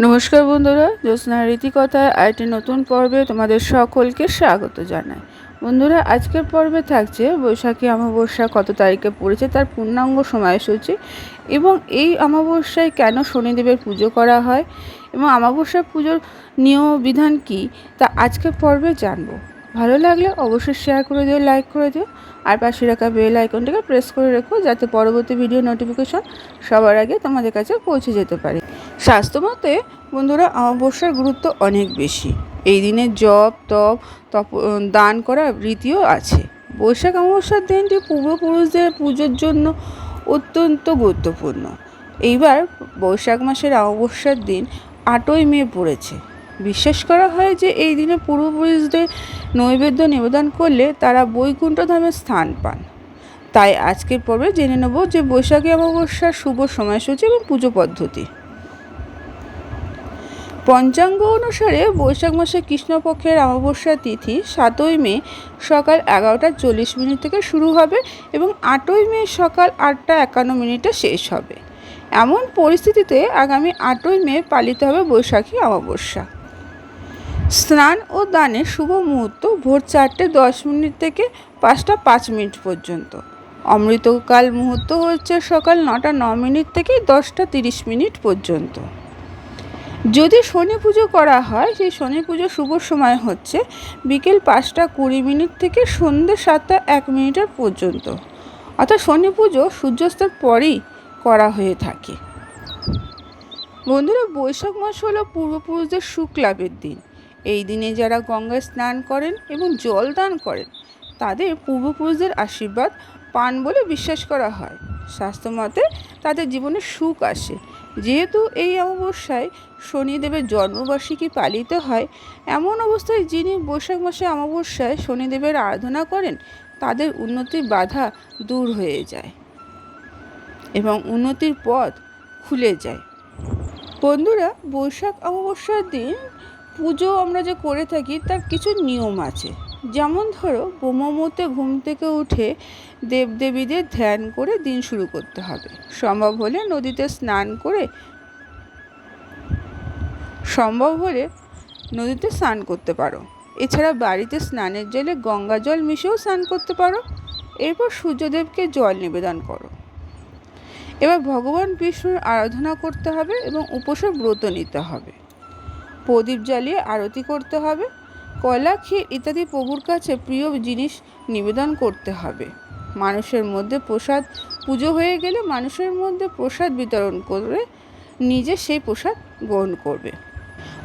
নমস্কার বন্ধুরা, জ্যোৎস্না রীতিকথায় আরেকটি নতুন পর্বে তোমাদের সকলকে স্বাগত জানাই। বন্ধুরা, আজকের পর্বে থাকছে বৈশাখী অমাবস্যা কত তারিখে পড়েছে, তার পূর্ণাঙ্গ সময়সূচি এবং এই অমাবস্যায় কেন শনিদেবের পুজো করা হয় এবং অমাবস্যা পুজোর নিয়ম বিধান কী, তা আজকের পর্বে জানব। ভালো লাগলে অবশ্যই শেয়ার করে দিও লাইক করে দিও, আর পাশে রাখা বেল আইকনটাকে প্রেস করে রেখো, যাতে পরবর্তী ভিডিও নোটিফিকেশন সবার আগে তোমাদের কাছে পৌঁছে যেতে পারে। স্বাস্থ্যমতে বন্ধুরা অমাবস্যার গুরুত্ব অনেক বেশি। এই দিনে জপ, তপ তপ দান করা রীতিও আছে। বৈশাখ অমাবস্যার দিনটি পূর্বপুরুষদের পুজোর জন্য অত্যন্ত গুরুত্বপূর্ণ। এইবার বৈশাখ মাসের অমাবস্যার দিন আটই মে পড়েছে। বিশ্বাস করা হয় যে এই দিনে পূর্বপুরুষদের নৈবেদ্য নিবেদন করলে তারা বৈকুণ্ঠ ধামে স্থান পান। তাই আজকের পর্বে জেনে নেব যে বৈশাখী অমাবস্যার শুভ সময়সূচি এবং পুজো পদ্ধতি। পঞ্চাঙ্গ অনুসারে বৈশাখ মাসে কৃষ্ণপক্ষের অমাবস্যা তিথি সাতই মে সকাল এগারোটা চল্লিশ মিনিট থেকে শুরু হবে এবং আটই মে সকাল আটটা একান্ন মিনিটে শেষ হবে। এমন পরিস্থিতিতে আগামী আটই মে পালিত হবে বৈশাখী অমাবস্যা। স্নান ও দানের শুভ মুহূর্ত ভোর চারটে দশ মিনিট থেকে পাঁচটা পাঁচ মিনিট পর্যন্ত। অমৃতকাল মুহূর্ত হচ্ছে সকাল নটা ন মিনিট থেকে দশটা তিরিশ মিনিট পর্যন্ত। যদি শনি পুজো করা হয়, সেই শনি পুজো শুভ সময় হচ্ছে বিকেল পাঁচটা কুড়ি মিনিট থেকে সন্ধ্যে সাতটা এক মিনিটের পর্যন্ত। অর্থাৎ শনি পুজো সূর্যাস্তের পরেই করা হয়ে থাকে। বন্ধুরা, বৈশাখ মাস হলো পূর্বপুরুষদের সুখ লাভের দিন। এই দিনে যারা গঙ্গায় স্নান করেন এবং জল দান করেন, তাদের পূর্বপুরুষদের আশীর্বাদ পান বলে বিশ্বাস করা হয়। স্বাস্থ্যমতে তাদের জীবনে সুখ আসে। যেহেতু এই অমাবস্যায় শনিদেবের জন্মবার্ষিকী পালিত হয়, এমন অবস্থায় যিনি বৈশাখ মাসে অমাবস্যায় শনিদেবের আরাধনা করেন, তাদের উন্নতির বাধা দূর হয়ে যায় এবং উন্নতির পথ খুলে যায়। বন্ধুরা, বৈশাখ অমাবস্যার দিন পুজো আমরা যে করে থাকি, তার কিছু নিয়ম আছে। যেমন ধরো বোমামতে ঘুম থেকে উঠে দেবদেবীদের ধ্যান করে দিন শুরু করতে হবে। সম্ভব হলে নদীতে স্নান করে, সম্ভব হলে নদীতে স্নান করতে পারো। এছাড়া বাড়িতে স্নানের জলে গঙ্গা জল মিশেও স্নান করতে পারো। এরপর সূর্যদেবকে জল নিবেদন করো। এবার ভগবান বিষ্ণুর আরাধনা করতে হবে এবং উপসে ব্রত নিতে হবে। প্রদীপ জ্বালিয়ে আরতি করতে হবে। কলা ক্ষীর ইত্যাদি প্রভুর কাছে প্রিয় জিনিস নিবেদন করতে হবে। মানুষের মধ্যে প্রসাদ, পুজো হয়ে গেলে মানুষের মধ্যে প্রসাদ বিতরণ করে নিজে সেই প্রসাদ গ্রহণ করবে।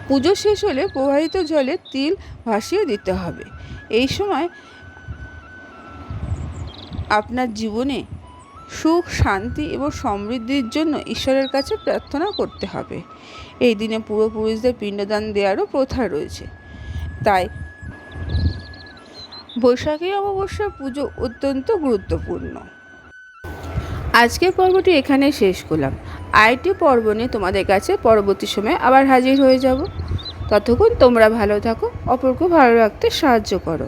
পুজো শেষ হলে প্রবাহিত জলে তিল ভাসিয়ে দিতে হবে। এই সময় আপনার জীবনে সুখ, শান্তি এবং সমৃদ্ধির জন্য ঈশ্বরের কাছে প্রার্থনা করতে হবে। এই দিনে পূর্বপুরুষদের পিণ্ডদান দেওয়ারও প্রথা রয়েছে। তাই। বৈশাখী অমাবস্যার পুজো অত্যন্ত গুরুত্বপূর্ণ। আজকের পর্বটি এখানে শেষ করলাম। আইটি পর্ব নিয়ে তোমাদের কাছে পরবর্তী সময়ে আবার হাজির হয়ে যাব। ততক্ষণ তোমরা ভালো থাকো, অপরকে ভালো রাখতে সাহায্য করো।